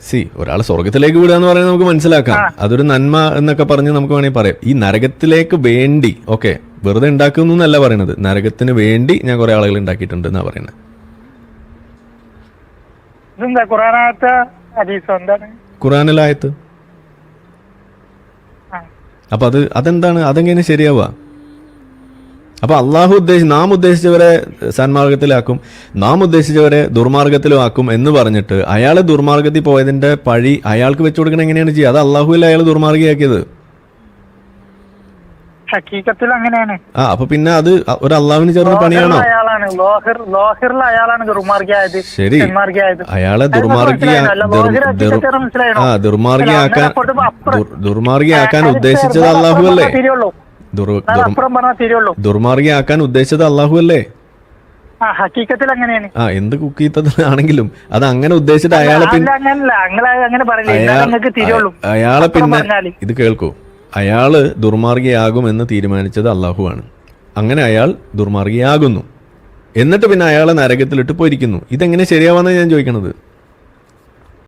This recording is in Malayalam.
സി ഒരാൾ സ്വർഗത്തിലേക്ക് വിടുക എന്ന് പറയുന്നത് നമുക്ക് മനസ്സിലാക്കാം. അതൊരു നന്മ എന്നൊക്കെ പറഞ്ഞ് നമുക്ക് വേണമെങ്കിൽ പറയാം. ഈ നരകത്തിലേക്ക് വേണ്ടി ഓക്കെ വെറുതെ ഉണ്ടാക്കുന്നു എന്നല്ല പറയുന്നത് നരകത്തിന് വേണ്ടി ഞാൻ കുറെ ആളുകൾ ഉണ്ടാക്കിയിട്ടുണ്ട് എന്നാ പറയുന്നത് ഖുറാനിലായത് ഖുറാനിലായത്ത്. അപ്പൊ അത് അതെന്താണ്? അതെങ്ങനെ ശരിയാവുക? അപ്പൊ അള്ളാഹു ഉദ്ദേശി നാം ഉദ്ദേശിച്ചവരെ സന്മാർഗത്തിലാക്കും നാം ഉദ്ദേശിച്ചവരെ ദുർമാർഗത്തിലും ആക്കും എന്ന് പറഞ്ഞിട്ട് അയാൾ ദുർമാർഗത്തിൽ പോയതിന്റെ പഴി അയാൾക്ക് വെച്ചു കൊടുക്കണം എങ്ങനെയാണ് ചെയ്യുക? അത് അള്ളാഹുവിൽ അയാൾ ദുർമാർഗിയാക്കിയത്. ഹക്കീക്കത്തിൽ അങ്ങനെയാണ്. ആ അപ്പൊ പിന്നെ അത് ഒരു അള്ളാഹുവിന് ചേർന്ന പണിയാണോ? ശരി. അയാളെ ദുർമാർഗിയാക്കാൻ ദുർമാർഗിയാക്കാൻ ഉദ്ദേശിച്ചത് അള്ളാഹു അല്ലേ ദുർമാർഗിയാക്കാൻ ഉദ്ദേശിച്ചത് അള്ളാഹു അല്ലേ? ആ ഹക്കീക്കത്തിൽ അങ്ങനെയാണ്. ആ എന്ത് കുക്കീത്തത്തിലാണെങ്കിലും അത് അങ്ങനെ ഉദ്ദേശിച്ചിട്ട് അയാളെ അയാളെ പിന്നെ ഇത് കേൾക്കൂ. അയാൾ ദുർമാർഗിയാകും എന്ന് തീരുമാനിച്ചത് അള്ളാഹുവാണ് അങ്ങനെ അയാൾ ദുർമാർഗിയാകുന്നു എന്നിട്ട് പിന്നെ അയാളെ നരകത്തിലിട്ട് പോയിരിക്കുന്നു ഇതെങ്ങനെ ശരിയാവാന്നാണ് ഞാൻ ചോദിക്കണത്?